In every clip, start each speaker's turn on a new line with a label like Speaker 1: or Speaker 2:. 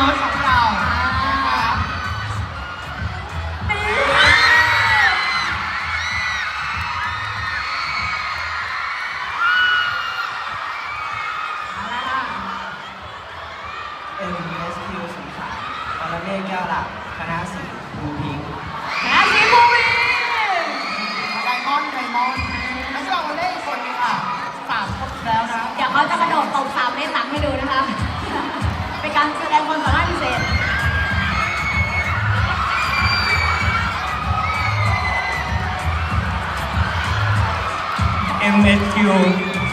Speaker 1: มิร์ชของเรานะ
Speaker 2: ครั
Speaker 1: บ
Speaker 3: เอ็มเอสคิวสีขาวปรเมศแก้วหลักคณะสีบูพิงค์
Speaker 4: เอ็มเอสคิว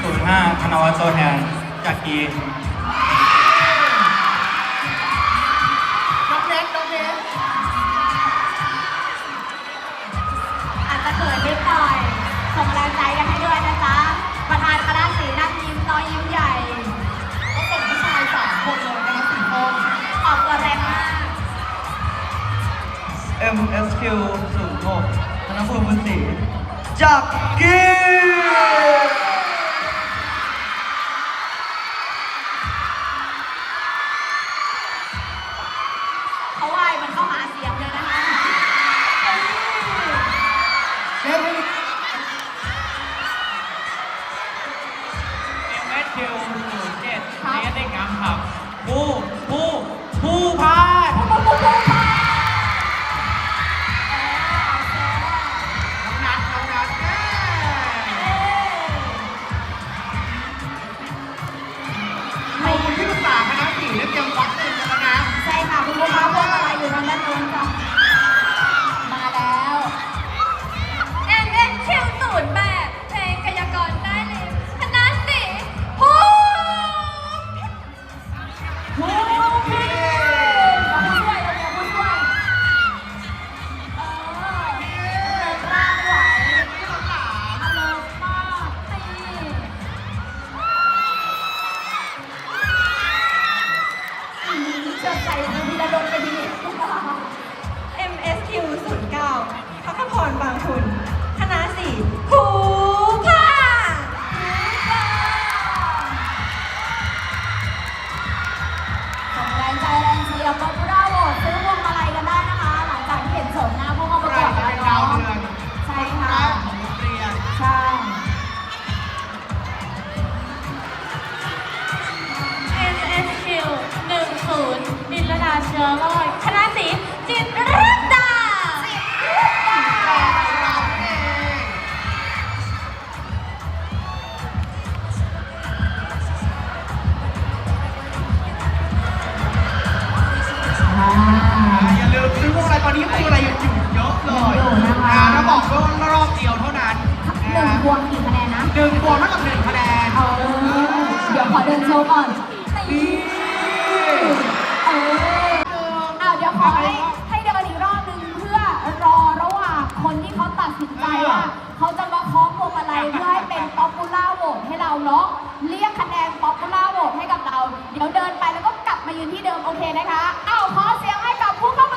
Speaker 4: ศูนย์ห้าธนวัฒน์โซแทนจากกี
Speaker 1: น้องเน็ตน้องเน็ต
Speaker 2: อาจจะเขินนิดหน่อย ส่งแรงใจกันให้ด้วยนะจ๊ะ ประธานคณะสีนั่งยิ้มน้อยยิ้มใหญ่
Speaker 1: ก็เป็นผู้ชายสามคนเลยนะครับสี่คน
Speaker 2: ออกตัวแรงมาก
Speaker 3: เอ็มเอสคิวศูนย์หกธนภูมิบุญศรี จากกี
Speaker 2: เขาวายมันเข้าหาเสียงเลยนะคะ
Speaker 1: เน็ตไม่มี
Speaker 4: เอ็มเอสคิวศูนย์เจ็ดเรียนเด็กงามขับผู้ผู้ผู้พาน
Speaker 2: ปุ๊บปุ๊บปุ๊ ชื้อรอยคณะสีจิตรรัตดาเราเ
Speaker 1: อง
Speaker 2: อ่าอ
Speaker 1: ย่าลืมซื้อพวกอะไรตอนนี้พวกอะไรอยู่อยู่เยอะเลยอย
Speaker 2: ู่นะคะนะถ้าบอก
Speaker 1: ว่ารอบเดียวเท่านั้น
Speaker 2: หนึ่งพวงกี่คะแนนนะ
Speaker 1: หนึ่งพวงเท่ากับหนึ่งคะแนน เ
Speaker 2: ออ เดี๋ยวขอเดินโชว์ก่อน
Speaker 1: ให้
Speaker 2: ให้เดินอีกรอบหนึ่งเพื่อรอระหว่างคนที่เขาตัดสินใจว่าเขาจะมาเคาะพวงมาลัยเพื่อให้เป็นป๊อปปูล่าโหวตให้เราเนาะเรียกคะแนนป๊อปปูล่าโหวตให้กับเรา เดี๋ยวเดินไปแล้วก็กลับมายืนที่เดิมโอเคนะคะ